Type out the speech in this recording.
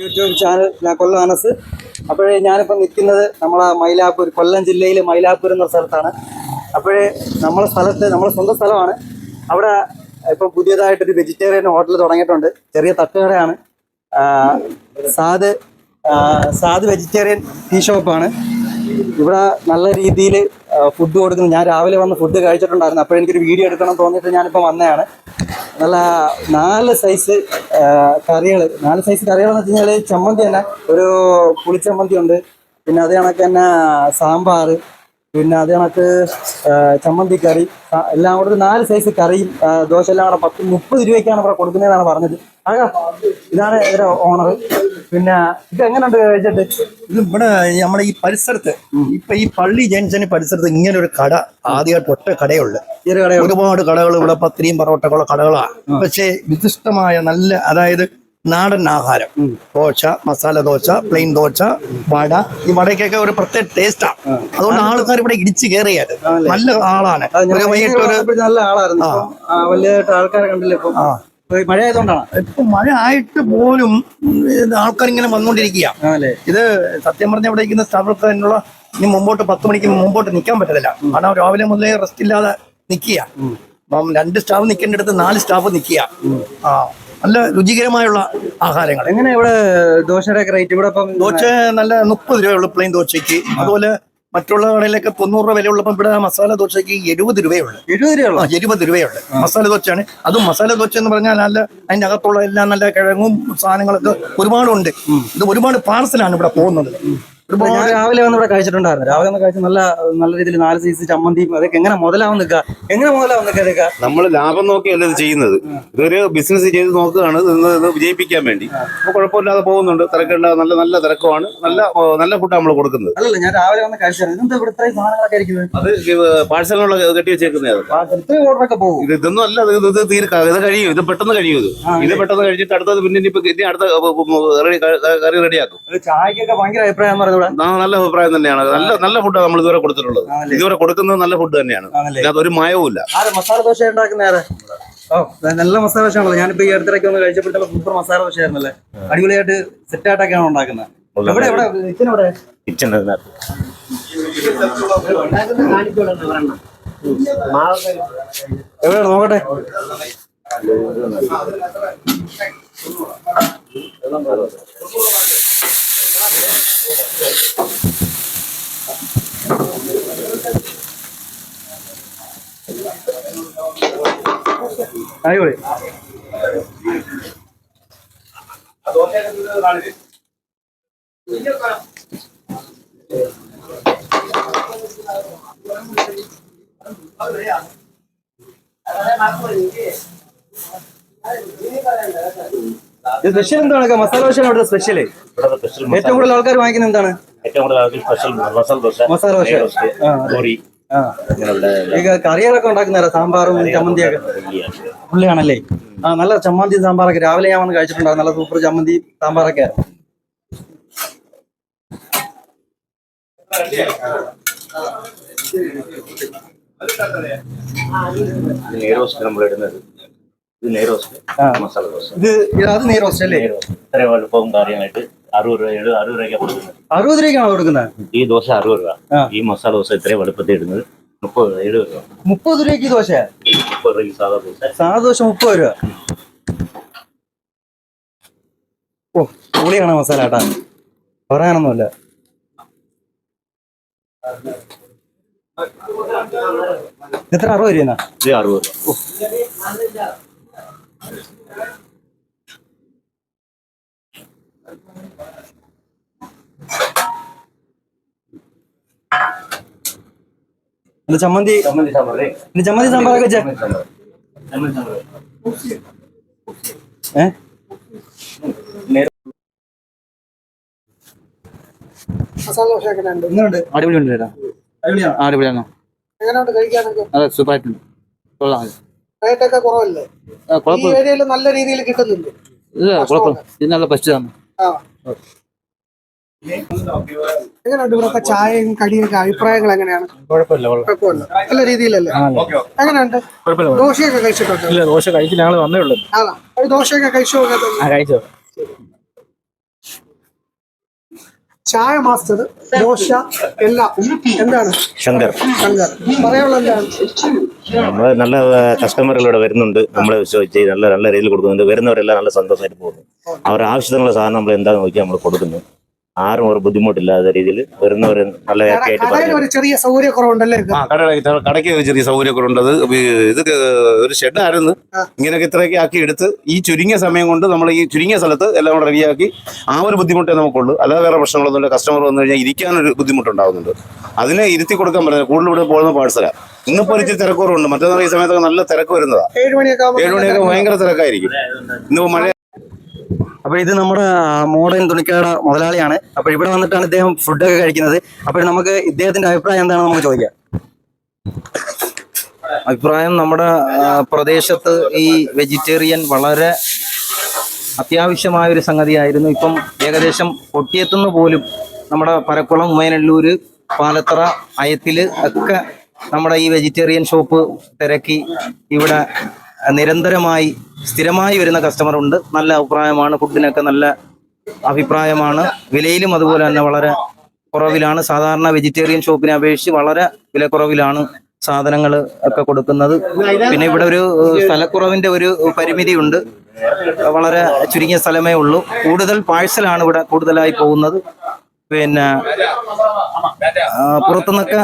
YouTube channel ഞാൻ കൊല്ലം അനസ് അപ്പോഴേ ഞാനിപ്പോൾ നിൽക്കുന്നത് നമ്മളെ മൈലാപ്പൂർ കൊല്ലം ജില്ലയിൽ മൈലാപ്പൂർ എന്ന സ്ഥലത്താണ്. അപ്പോഴേ നമ്മളെ സ്ഥലത്ത് നമ്മളെ സ്വന്തം സ്ഥലമാണ്. അവിടെ ഇപ്പം പുതിയതായിട്ടൊരു വെജിറ്റേറിയൻ ഹോട്ടൽ തുടങ്ങിയിട്ടുണ്ട്. ചെറിയ തട്ടുകടയാണ്. സാദ് സാദ് വെജിറ്റേറിയൻ ടീ ഷോപ്പാണ് ഇവിടെ നല്ല രീതിയിൽ ഫുഡ് കൊടുക്കുന്നു. ഞാൻ രാവിലെ വന്ന് ഫുഡ് കഴിച്ചിട്ടുണ്ടായിരുന്നു. അപ്പോഴെനിക്കൊരു വീഡിയോ എടുക്കണം തോന്നിയിട്ട് ഞാനിപ്പോൾ വന്നതാണ്. നല്ല നാല് സൈസ് കറികൾ നാല് സൈസ് കറികൾ എന്ന് വെച്ച് കഴിഞ്ഞാൽ ചമ്മന്തി തന്നെ. ഒരു പുളിച്ചമ്മന്തി ഉണ്ട്. പിന്നെ അത് കണക്ക് തന്നെ സാമ്പാർ. പിന്നെ അത് കണക്ക് ചമ്മന്തി കറി. എല്ലാം കൂടെ നാല് സൈസ് കറിയും ദോശ എല്ലാം കൂടെ പത്ത് മുപ്പത് രൂപയ്ക്കാണ് ഇവിടെ കൊടുക്കുന്നതെന്നാണ് പറഞ്ഞത്. ആകാ ഇതാണ് ഇവരെ ഓണർ പിന്നെ ഇത് എങ്ങനെയുണ്ട് കഴിച്ചിട്ട് ഇത് ഇവിടെ നമ്മുടെ ഈ പരിസരത്ത് ഇപ്പൊ ഈ പള്ളി ജംഗ്ഷന് പരിസരത്ത് ഇങ്ങനെ ഒരു കട ആദ്യമായിട്ട് ഒറ്റ കടയുള്ളു ഒരുപാട് കടകൾ ഇവിടെ പത്തിരിയും പൊറോട്ടക്കുള്ള കടകളാണ് പക്ഷേ വിശിഷ്ടമായ നല്ല അതായത് നാടൻ ആഹാരം. ദോശ മസാല ദോശ പ്ലെയിൻ ദോശ വട. ഈ വടയ്ക്കൊക്കെ ഒരു പ്രത്യേക ടേസ്റ്റാണ് അതുകൊണ്ട് ആൾക്കാർ ഇവിടെ ഇടിച്ചു കയറിയത് നല്ല ആളാണ്. ഒരു വൈകിട്ട് ഒരു നല്ല ആളായിരുന്നു. വലിയതായിട്ട് ആൾക്കാരെ കണ്ടില്ല ഇപ്പം? മഴ ആയതുകൊണ്ടാണ് ഇപ്പൊ മഴ ആയിട്ട് പോലും ആൾക്കാർ ഇങ്ങനെ വന്നുകൊണ്ടിരിക്കുക ഇത് സത്യം പറഞ്ഞ ഇവിടെ ഇരിക്കുന്ന സ്ഥലത്ത് തന്നെയുള്ള ഇനി മുമ്പോട്ട് പത്ത് മണിക്ക് മുമ്പോട്ട് നിൽക്കാൻ പറ്റത്തില്ല. കാരണം രാവിലെ മുതലേ റെസ്റ്റ് ഇല്ലാതെ നിൽക്കുക അപ്പം രണ്ട് സ്റ്റാഫ് നിൽക്കേണ്ടടുത്ത് നാല് സ്റ്റാഫ് നിൽക്കുക ആ നല്ല രുചികരമായുള്ള ആഹാരങ്ങൾ. എങ്ങനെ ഇവിടെ ദോശയുടെ റേറ്റ് ഇവിടെ ഇപ്പം ദോശ നല്ല മുപ്പത് രൂപയുള്ള പ്ലെയിൻ ദോശയ്ക്ക്. അതുപോലെ മറ്റുള്ള കടയിലൊക്കെ തൊണ്ണൂറ് രൂപ വിലയുള്ളപ്പോൾ ഇവിടെ മസാല ദോശയ്ക്ക് എഴുപത് രൂപയുള്ളൂ എഴുപത് രൂപ എഴുപത് രൂപയുള്ളു മസാല ദോശയാണ്. അതും മസാല ദോശ എന്ന് പറഞ്ഞാൽ നല്ല അതിന്റെ അകത്തുള്ള എല്ലാം നല്ല കിഴങ്ങും സാധനങ്ങളൊക്കെ ഒരുപാടുണ്ട്. ഇത് ഒരുപാട് പാർസലാണ് ഇവിടെ പോകുന്നത്. രാവിലെ വന്ന് ഇവിടെ കഴിച്ചിട്ടുണ്ടായിരുന്നു. രാവിലെ വന്ന് കഴിച്ച് നല്ല നല്ല രീതിയിൽ നാല് സൈസ് ചമ്മന്തിയും അതൊക്കെ എങ്ങനെ മുതലാവും നിൽക്കുക എങ്ങനെ മുതലാവും നിൽക്കുക ഇതൊക്കെ? നമ്മൾ ലാഭം നോക്കിയല്ല ഇത് ചെയ്യുന്നത്. ഇതൊരു ബിസിനസ് ചെയ്ത് നോക്കുകയാണ് ഇത് വിജയിപ്പിക്കാൻ വേണ്ടി. അപ്പൊ കുഴപ്പമില്ലാതെ പോകുന്നുണ്ട്. തിരക്കുണ്ട് നല്ല നല്ല തിരക്കുമാണ്. നല്ല നല്ല ഫുഡ് നമ്മൾ കൊടുക്കുന്നത്. അല്ലല്ല ഞാൻ രാവിലെ വന്ന് കഴിച്ചായിരുന്നു ഇതെന്താ ഇവിടെ ഇത്രയും സാധനങ്ങളൊക്കെ അത് പാഴ്സലിനുള്ള കെട്ടി വെച്ചേക്കുന്നത് ഇത്രയും ഓർഡറൊക്കെ പോകും ഇത് ഇതൊന്നും അല്ല ഇത് ഇത് തീർക്കാം ഇത് കഴിയും. ഇത് പെട്ടെന്ന് കഴിയും ഇത്. ഇത് പെട്ടെന്ന് കഴിച്ചിട്ട് അടുത്തത് പിന്നെ ഇനി അടുത്ത കറി റെഡിയാക്കും ചായക്കൊക്കെ ഭയങ്കര അഭിപ്രായം നല്ല അഭിപ്രായം തന്നെയാണ്. നല്ല നല്ല ഫുഡാണ് നമ്മൾ ഇതുവരെ കൊടുത്തിട്ടുള്ളത്. ഇതുവരെ കൊടുക്കുന്നത് നല്ല ഫുഡ് തന്നെയാണ്. അതിനകത്ത് ഇതിനകത്ത് ഒരു മയവും ഇല്ല മസാല ദോശ ഉണ്ടാക്കുന്ന ഓ നല്ല മസാല ദോശ ആണല്ലോ. ഞാനിപ്പോ ഈ അടുത്തിടയ്ക്ക് ഒന്ന് കഴിച്ചപ്പോഴത്തെ സൂപ്പർ മസാല ദോശ ആയിരുന്നല്ലേ? അടിപൊളിയായിട്ട് സെറ്റ് ആയിട്ടൊക്കെയാണ് ഉണ്ടാക്കുന്നത്? എവിടെ എവിടെ? കിച്ചൻ എവിടെ? എവിടെയാണ്? നോക്കട്ടെ. അടിപൊളി. സ്പെഷ്യൽ എന്താണ് മസാല ദോശ അവിടുത്തെ സ്പെഷ്യൽ ഏറ്റവും കൂടുതൽ ആൾക്കാർ വാങ്ങിക്കുന്നത് എന്താണ്? ഏറ്റവും കൂടുതൽ ആൾക്കാർ സ്പെഷ്യൽ മസാല ദോശ മസാല ദോശ. കറികളൊക്കെ ഉണ്ടാക്കുന്ന സാമ്പാറും ചമ്മന്തിയൊക്കെ. പുള്ളിയാണല്ലേ? ആ നല്ല ചമ്മന്തി സാമ്പാറൊക്കെ രാവിലെ ഞാൻ വന്ന് കഴിച്ചിട്ടുണ്ടായിരുന്നു. നല്ല സൂപ്പർ ചമ്മന്തി സാമ്പാറൊക്കെ. ഇത് നെയ്റോസ്റ്റ് അത് അല്ലേ? ഇത്രയും വലുപ്പവും കാര്യമായിട്ട് അറുപത് രൂപ എഴുപത് അറുപത് രൂപ കൊടുക്കുന്നത്. അറുപത് രൂപയ്ക്കാണോ കൊടുക്കുന്നത്? ഈ ദോശ അറുപത് രൂപ. ആ. ഈ മസാല ദോശ ഇത്രയും വലുപ്പത്തിൽ ഇടുന്നത് മുപ്പത് രൂപ എഴുപത് രൂപ. മുപ്പത് രൂപയ്ക്ക് ഈ ദോശ? ഈ മുപ്പത് രൂപയ്ക്ക് സാധാ ദോശ. സാധാ ദോശ മുപ്പത് രൂപ. ഓ പൊളിയാണ് മസാല കേട്ടാ. പറയാനൊന്നുമില്ല. എത്ര അറുപത് രൂപ ഇത് അറുപത് രൂപ. അല്ല? ചമ്മന്തി ചമ്മന്തി സാമ്പാർ. പിന്നെ ചമ്മന്തി സാമ്പാറൊക്കെ എങ്ങനെയുണ്ട് അടിപൊളിയുണ്ട് ചേട്ടാ. അടിപൊളിയാണോ? അതെ സൂപ്പറായിട്ടുണ്ട്. കൊള്ളാം. കുറവല്ലേ? നല്ല രീതിയിൽ കിട്ടുന്നുണ്ട്. ഇല്ല കുഴപ്പമില്ല. ഇത് നല്ല ബെസ്റ്റ് ആണ്. ആ. എങ്ങനെയുണ്ട് ഇവിടുത്തെ ചായയും കടിയൊക്കെ അഭിപ്രായങ്ങൾ എങ്ങനെയാണ്? കുഴപ്പമില്ല നല്ല രീതിയിലല്ലേ? എങ്ങനെയുണ്ട്? ദോശയൊക്കെ കഴിച്ചിട്ടുണ്ട്? ഇല്ല ദോശ കഴിച്ചില്ല. ഞങ്ങൾ വന്നേ ഉള്ളൂ. അതാ ഒരു ദോശയൊക്കെ കഴിച്ചു? കഴിച്ചോ. ചായ മാസ്റ്റർ ദോശ എല്ലാം. എന്താണ്? ശങ്കർ. ശങ്കർ. പറയാനുള്ള എന്താണ്? നമ്മൾ നല്ല കസ്റ്റമറുകളിവിടെ വരുന്നുണ്ട്. നമ്മളെ വിശ്വസിച്ച് നല്ല നല്ല രീതിയിൽ കൊടുക്കുന്നുണ്ട്. വരുന്നവരെല്ലാം നല്ല സന്തോഷമായിട്ട് പോകുന്നു. അവരുടെ ആവശ്യത്തിനുള്ള സാധനം നമ്മൾ എന്താണെന്ന് നോക്കി നമ്മൾ കൊടുക്കുന്നു. ആരും ഒരു ബുദ്ധിമുട്ടില്ലാത്ത രീതിയിൽ വരുന്നവർ നല്ല ഹാപ്പി ആയിട്ട് കടയിൽ പറഞ്ഞു. ഒരു ചെറിയ സൗകര്യക്കുറവുണ്ടല്ലേ കടയ്ക്ക് ഒരു ചെറിയ സൗകര്യക്കുറവുണ്ട്. അത് ഇത് ഒരു ഷെഡായിരുന്നു ഇങ്ങനെയൊക്കെ ഇത്രയൊക്കെ ആക്കി എടുത്ത് ഈ ചുരുങ്ങിയ സമയം കൊണ്ട് നമ്മൾ ഈ ചുരുങ്ങിയ സ്ഥലത്ത് എല്ലാം കൂടെ റെഡിയാക്കി ആ ഒരു ബുദ്ധിമുട്ടേ നമുക്കുള്ളൂ. അല്ലാതെ വേറെ പ്രശ്നങ്ങളൊന്നുമില്ല കസ്റ്റമർ വന്നു കഴിഞ്ഞാൽ ഇരിക്കാനൊരു ബുദ്ധിമുട്ടുണ്ടാകുന്നുണ്ട് അതിനെ ഇരുത്തി കൊടുക്കാൻ പറ്റില്ല. കൂടുതൽ ഇവിടെ പോകുന്ന പാഴ്സലാണ് ഇന്നിപ്പോ ഒരു ഇച്ചിരി തിരക്കുറവുണ്ട്. മറ്റന്നാൾ ഈ സമയത്തൊക്കെ നല്ല തിരക്ക് വരുന്നതാണ് ഏഴ് മണിയൊക്കെ ആകുമ്പോൾ ഏഴ് മണിയൊക്കെ ഭയങ്കര തിരക്കായിരിക്കും. ഇന്ന് മഴ അപ്പോൾ ഇത് നമ്മുടെ മോഡേൺ തുണിക്കട മുതലാളിയാണ്. അപ്പോൾ ഇവിടെ വന്നിട്ടാണ് ഇദ്ദേഹം ഫുഡൊക്കെ കഴിക്കുന്നത്. അപ്പോൾ നമുക്ക് ഇദ്ദേഹത്തിന്റെ അഭിപ്രായം എന്താണെന്ന് നമുക്ക് ചോദിക്കാം. അഭിപ്രായം നമ്മുടെ പ്രദേശത്ത് ഈ വെജിറ്റേറിയൻ വളരെ അത്യാവശ്യമായ ഒരു സംഗതിയായിരുന്നു. ഇപ്പം ഏകദേശം പൊട്ടിയെത്തുന്ന പോലും നമ്മുടെ പരക്കുളം ഉമയനല്ലൂര് പാലത്തറ അയത്തിൽ ഒക്കെ നമ്മുടെ ഈ വെജിറ്റേറിയൻ ഷോപ്പ് തിരക്കി ഇവിടെ നിരന്തരമായി സ്ഥിരമായി വരുന്ന കസ്റ്റമർ ഉണ്ട്. നല്ല അഭിപ്രായമാണ്. ഫുഡിനൊക്കെ നല്ല അഭിപ്രായമാണ്. വിലയിലും അതുപോലെ തന്നെ വളരെ കുറവിലാണ്. സാധാരണ വെജിറ്റേറിയൻ ഷോപ്പിനെ അപേക്ഷിച്ച് വളരെ വിലക്കുറവിലാണ് സാധനങ്ങൾ ഒക്കെ കൊടുക്കുന്നത്. പിന്നെ ഇവിടെ ഒരു സ്ഥലക്കുറവിന്റെ ഒരു പരിമിതി ഉണ്ട് വളരെ ചുരുങ്ങിയ സ്ഥലമേ ഉള്ളൂ. കൂടുതൽ പാഴ്സലാണ് ഇവിടെ കൂടുതലായി പോകുന്നത്. പിന്നെ പുറത്തുനിന്നൊക്കെ